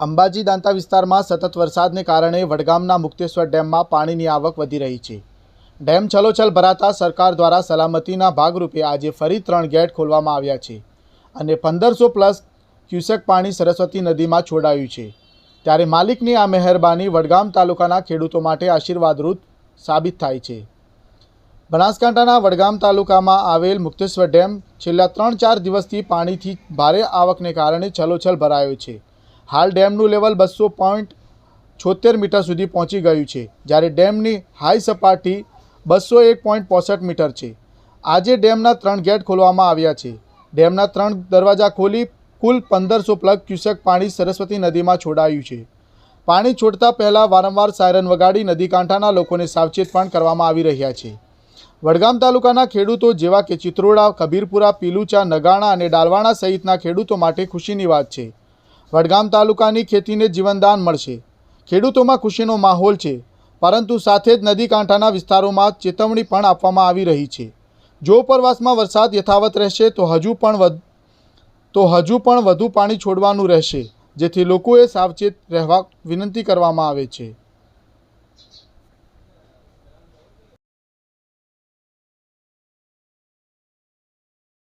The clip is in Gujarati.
અંબાજી દાંતા વિસ્તારમાં સતત વરસાદને કારણે વડગામના મુક્તેશ્વર ડેમમાં પાણીની આવક વધી રહી છે. ડેમ છલોછલ ભરાતા સરકાર દ્વારા સલામતીના ભાગરૂપે આજે ફરી ત્રણ ગેટ ખોલવામાં આવ્યા છે અને પંદરસો પ્લસ ક્યુસેક પાણી સરસ્વતી નદીમાં છોડાયું છે. ત્યારે માલિકની આ મહેરબાની વડગામ તાલુકાના ખેડૂતો માટે આશીર્વાદરૂપ સાબિત થાય છે. બનાસકાંઠાના વડગામ તાલુકામાં આવેલ મુક્તેશ્વર ડેમ છેલ્લા ત્રણ ચાર દિવસથી પાણીથી ભારે આવકને કારણે છલોછલ ભરાયો છે. હાલ ડેમનું લેવલ બસો પોઈન્ટ છોતેર મીટર સુધી પહોંચી ગયું છે, જ્યારે ડેમની હાઈ સપાટી બસો એક પોઈન્ટ પોસઠ મીટર છે. આજે ડેમના ત્રણ ગેટ ખોલવામાં આવ્યા છે. ડેમના ત્રણ દરવાજા ખોલી કુલ પંદરસો પ્લગ ક્યુસેક પાણી સરસ્વતી નદીમાં છોડાયું છે. પાણી છોડતા પહેલાં વારંવાર સાયરન વગાડી નદી કાંઠાના લોકોને સાવચેત પણ કરવામાં આવી રહ્યા છે. વડગામ તાલુકાના ખેડૂતો જેવા કે ચિત્રોડા કબીરપુરા પીલુચા, નગાણા અને ડાલવાણા સહિતના ખેડૂતો માટે ખુશીની વાત છે. વડગામ તાલુકાની ખેતીને જીવનદાન મળશે. ખેડૂતોમાં ખુશીનો માહોલ છે, પરંતુ સાથે જ નદી કાંઠાના વિસ્તારોમાં ચેતવણી પણ આપવામાં આવી રહી છે. જો ઉપરવાસમાં વરસાદ યથાવત રહેશે, તો હજુ પણ તો હજુ પણ વધુ પાણી છોડવાનું રહેશે, જેથી લોકોએ સાવચેત રહેવા વિનંતી કરવામાં આવે છે.